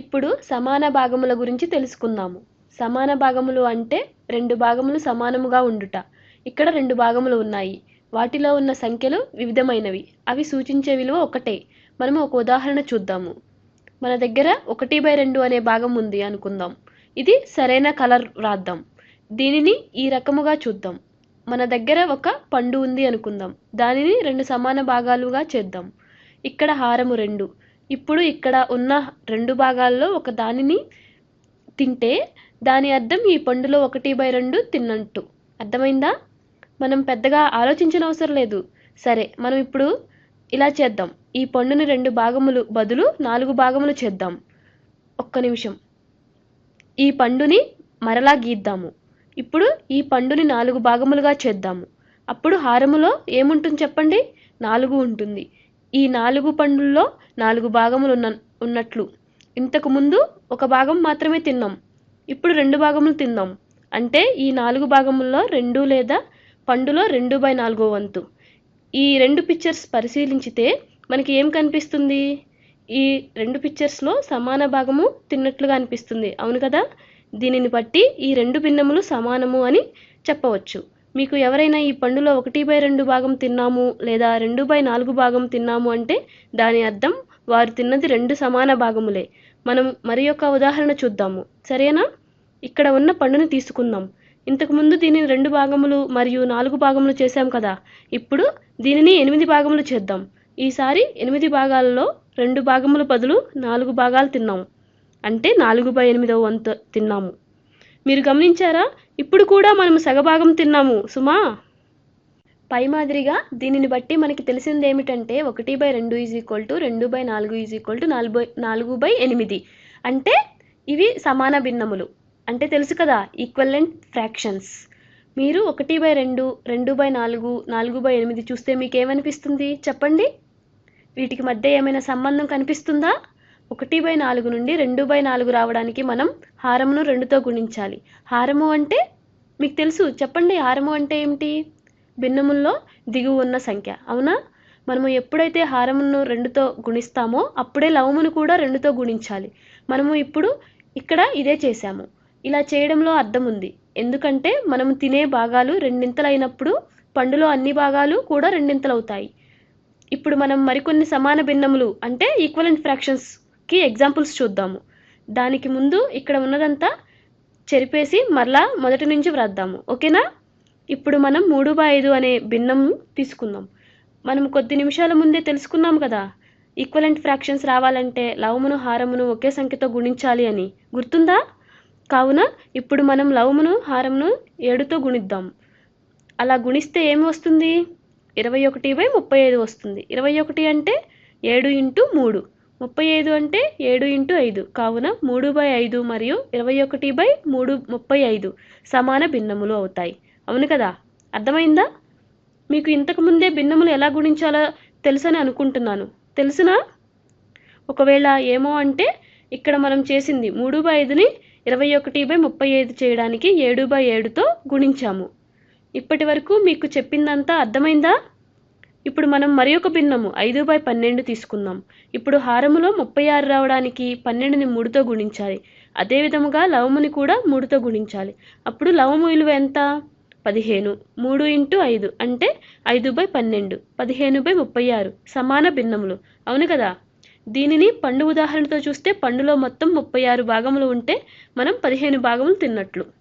ఇప్పుడు సమాన భాగముల గురించి తెలుసుకుందాము. సమాన భాగములు అంటే రెండు భాగములు సమానముగా ఉండుట. ఇక్కడ రెండు భాగములు ఉన్నాయి. వాటిలో ఉన్న సంఖ్యలు వివిధమైనవి. అవి సూచించే విలువ ఒకటే. మనము ఒక ఉదాహరణ చూద్దాము. మన దగ్గర ఒకటి బై రెండు అనే భాగం ఉంది అనుకుందాం. ఇది సరైన కలర్ రాద్దాం. దీనిని ఈ రకముగా చూద్దాం. మన దగ్గర ఒక పండు ఉంది అనుకుందాం. దానిని రెండు సమాన భాగాలుగా చేద్దాం. ఇక్కడ హారము రెండు. ఇప్పుడు ఇక్కడ ఉన్న రెండు భాగాల్లో ఒక దానిని తింటే దాని అర్థం ఈ పండులో ఒకటి బై రెండు తిన్నట్టు. అర్థమైందా? మనం పెద్దగా ఆలోచించిన అవసరం లేదు. సరే మనం ఇప్పుడు ఇలా చేద్దాం. ఈ పండుని రెండు భాగములు బదులు నాలుగు భాగములు చేద్దాం. ఒక్క నిమిషం. ఈ పండుని మరలా గీద్దాము. ఇప్పుడు ఈ పండుని నాలుగు భాగములుగా చేద్దాము. అప్పుడు హారములో ఏముంటుంది చెప్పండి? నాలుగు ఉంటుంది. ఈ నాలుగు పండుల్లో నాలుగు భాగములు ఉన్న ఉన్నట్లు. ఇంతకు ముందు ఒక భాగం మాత్రమే తిన్నాం. ఇప్పుడు రెండు భాగములు తిందాం అంటే ఈ నాలుగు భాగముల్లో రెండు లేదా పండులో రెండు బై నాలుగో వంతు. ఈ రెండు పిక్చర్స్ పరిశీలించితే మనకి ఏం కనిపిస్తుంది? ఈ రెండు పిక్చర్స్లో సమాన భాగము తిన్నట్లుగా అనిపిస్తుంది. అవును కదా? దీనిని బట్టి ఈ రెండు భిన్నములు సమానము అని చెప్పవచ్చు. మీకు ఎవరైనా ఈ పండులో ఒకటి బై రెండు భాగం తిన్నాము లేదా రెండు బై నాలుగు భాగం తిన్నాము అంటే దాని అర్థం వారు తిన్నది రెండు సమాన భాగములే. మనం మరి యొక్క ఉదాహరణ చూద్దాము. సరేనా? ఇక్కడ ఉన్న పండుని తీసుకుందాం. ఇంతకుముందు దీనిని రెండు భాగములు మరియు నాలుగు భాగములు చేశాం కదా. ఇప్పుడు దీనిని ఎనిమిది భాగములు చేద్దాం. ఈసారి ఎనిమిది భాగాలలో రెండు భాగముల బదులు నాలుగు భాగాలు తిన్నాము. అంటే నాలుగు బై ఎనిమిదవ వంతు తిన్నాము. మీరు గమనించారా? ఇప్పుడు కూడా మనం సగభాగం తిన్నాము సుమా. పై మాదిరిగా దీనిని బట్టి మనకి తెలిసింది ఏమిటంటే ఒకటి బై రెండు ఈజ్ ఈక్వల్ టు రెండు బై నాలుగు ఈజ్ ఈక్వల్ టు నాలుగు నాలుగు బై ఎనిమిది. అంటే ఇవి సమాన భిన్నములు. అంటే తెలుసు కదా ఈక్వలెంట్ ఫ్రాక్షన్స్ మీరు ఒకటి బై రెండు రెండు బై నాలుగు నాలుగు బై ఎనిమిది చూస్తే మీకు ఏమనిపిస్తుంది చెప్పండి. వీటికి మధ్య ఏమైనా సంబంధం కనిపిస్తుందా? ఒకటి బై నాలుగు నుండి రెండు బై నాలుగు రావడానికి మనం హారమును రెండుతో గుణించాలి. హారము అంటే మీకు తెలుసు చెప్పండి హారము అంటే ఏమిటి? భిన్నముల్లో దిగువ ఉన్న సంఖ్య అవునా? మనము ఎప్పుడైతే హారమును రెండుతో గుణిస్తామో అప్పుడే లవమును కూడా రెండుతో గుణించాలి. మనము ఇప్పుడు ఇక్కడ ఇదే చేశాము. ఇలా చేయడంలో అర్థం ఉంది. ఎందుకంటే మనము తినే భాగాలు రెండింతలైనప్పుడు పండులో అన్ని భాగాలు కూడా రెండింతలవుతాయి. ఇప్పుడు మనం మరికొన్ని సమాన భిన్నములు అంటే ఈక్వలెంట్ కి ఎగ్జాంపుల్స్ చూద్దాము. దానికి ముందు ఇక్కడ ఉన్నదంతా చెరిపేసి మరలా మొదటి నుంచి వ్రాద్దాము. ఓకేనా? ఇప్పుడు మనం మూడు బై ఐదు అనే భిన్నం తీసుకుందాం. మనం కొద్ది నిమిషాల ముందే తెలుసుకున్నాం కదా. ఈక్వలెంట్ ఫ్రాక్షన్స్ రావాలంటే లవమును హారమును ఒకే సంఖ్యతో గుణించాలి అని. గుర్తుందా? కావున ఇప్పుడు మనం లవమును హారమును ఏడుతో గుణిద్దాం. అలా గుణిస్తే ఏమి వస్తుంది? ఇరవై ఒకటి బై ముప్పై ఐదు వస్తుంది. ఇరవై ఒకటి అంటే ఏడు ఇంటూ మూడు. ముప్పై ఐదు అంటే ఏడు ఇంటూ ఐదు. కావున మూడు బై ఐదు మరియు ఇరవై ఒకటి బై మూడు ముప్పై ఐదు సమాన భిన్నములు అవుతాయి. అవును కదా? అర్థమైందా? మీకు ఇంతకు ముందే భిన్నములు ఎలా గుణించాలో తెలుసని అనుకుంటున్నాను. తెలుసునా? ఒకవేళ ఏమో అంటే ఇక్కడ మనం చేసింది మూడు బై ఐదుని ఇరవై ఒకటి బై ముప్పై ఐదు చేయడానికి ఏడు బై ఏడుతో గుణించాము. ఇప్పటి వరకు మీకు చెప్పిందంతా అర్థమైందా? ఇప్పుడు మనం మరి ఒక భిన్నము ఐదు బై పన్నెండు తీసుకుందాం. ఇప్పుడు హారములో ముప్పై ఆరు రావడానికి పన్నెండుని మూడుతో గుణించాలి. అదే విధముగా లవముని కూడా మూడుతో గుణించాలి. అప్పుడు లవము విలువ ఎంత? పదిహేను. మూడు ఇంటూ ఐదు అంటే ఐదు బై పన్నెండు. పదిహేను బై ముప్పై ఆరు. సమాన భిన్నములు. అవును కదా? దీనిని పండు ఉదాహరణతో చూస్తే పండులో మొత్తం ముప్పై ఆరు భాగములు ఉంటే మనం పదిహేను భాగములు తిన్నట్లు.